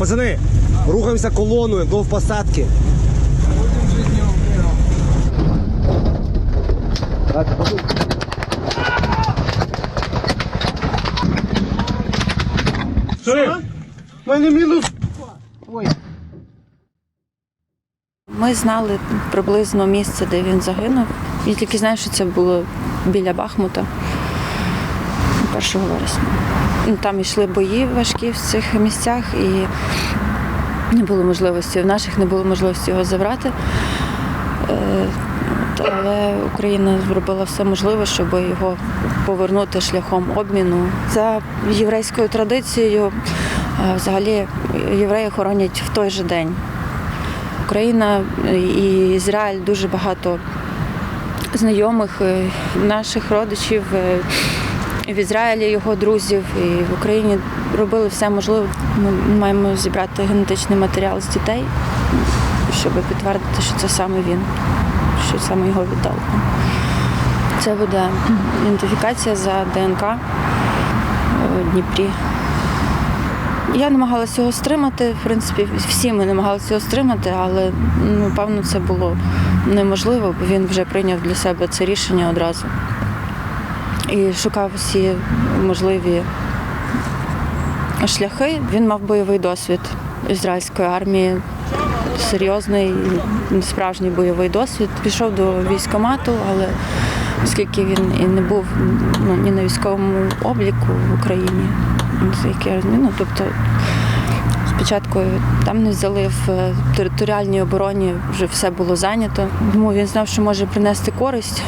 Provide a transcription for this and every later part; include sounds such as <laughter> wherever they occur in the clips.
Пацани, рухаємося колоною до посадки. Мене мінус. Ми знали приблизно місце, де він загинув. Я тільки знаю, що це було біля Бахмута 1 вересня. Ну, Там йшли бої важкі в цих місцях і не було можливості. В наших не було можливості його забрати. Е, Але Україна зробила все можливе, щоб його повернути шляхом обміну. За єврейською традицією, е, взагалі євреї хоронять в той же день. Україна і Ізраїль дуже багато знайомих е, наших родичів е, в Ізраїлі, його друзів, і в Україні робили все можливе. Ми маємо зібрати генетичний матеріал з дітей, щоб підтвердити, що це саме він, що саме його віддали. Це буде ідентифікація за ДНК е, в Дніпрі. Я намагалася його стримати. В принципі, всі ми намагалися його стримати, але ну, це було неможливо, бо він вже прийняв для себе це рішення одразу. І шукав всі можливі шляхи. Він мав бойовий досвід ізраїльської армії, серйозний, справжній бойовий досвід. Пішов до військкомату, але оскільки він і не був ну, ні на військовому обліку в Україні, ну, тобто спочатку там не взяли в територіальній обороні, вже все було зайнято. Тому він знав, що може принести користь,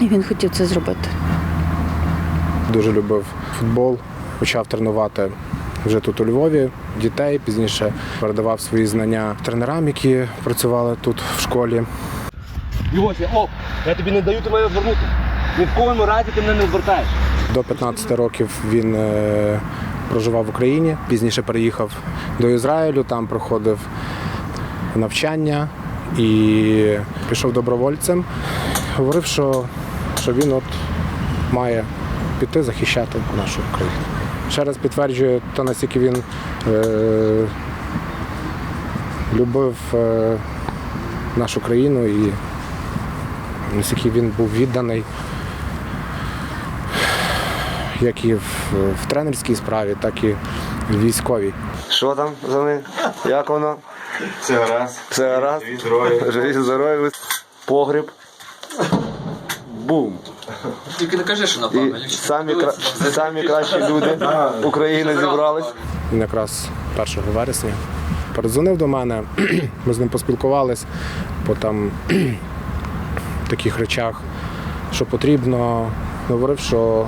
і він хотів це зробити. Дуже любив футбол, почав тренувати вже тут у Львові дітей. Пізніше передавав свої знання тренерам, які працювали тут в школі. Йося, оп, я тобі не даю тебе вернути. Ні в коєму разі ти мене не звертаєш. До 15 років він е, проживав в Україні. Пізніше переїхав до Ізраїлю, там проходив навчання і пішов добровольцем. Говорив, що, що він от має піти захищати нашу країну. Ще раз підтверджує те, наскільки він е, любив е, нашу країну і наскільки він був відданий як і в, в тренерській справі, так і в військовій. Що там за ним? Як воно? Все раз. Все здорові. Живі, здорові. Погріб. Бум. Тільки не кажи, що напевно. самі, кра... самі кращі люди України зібрались. Він якраз 1 вересня передзвонив до мене, <clears throat> ми з ним поспілкувались по там <clears throat> таких речах, що потрібно. Говорив, що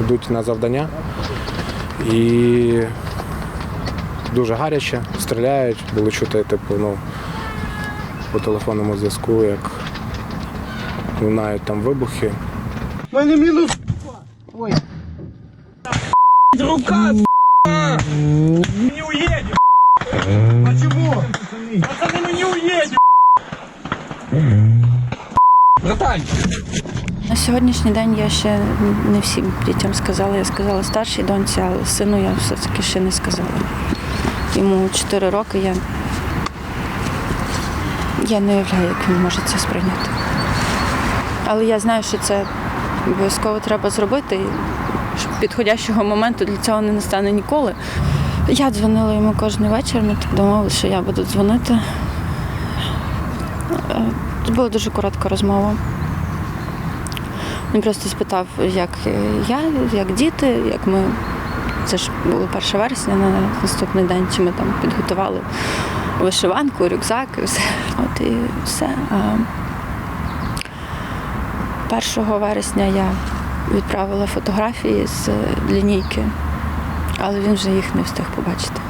йдуть на завдання і дуже гаряче, стріляють, було чути, типу, ну, по телефонному зв'язку, як лунають там вибухи. Мене мінус. не уедем. Почему? Пацаны, мы не уедем. Братан, На сьогоднішній день я ще не всім дітям сказала. Я сказала старшій доньці, але сину я все-таки ще не сказала. Йому 4 роки я, я не уявляю, як він може це сприйняти. Але я знаю, що це обов'язково треба зробити. І що підходящого моменту для цього не настане ніколи. Я дзвонила йому кожен вечір, ми так домовилися, що я буду дзвонити. Це була дуже коротка розмова. Він просто спитав, як я, як діти, як ми. Це ж було 1 вересня на наступний день, чи ми там підготували вишиванку, рюкзак і все. От і все. А 1 вересня я відправила фотографії з лінійки, але він вже їх не встиг побачити.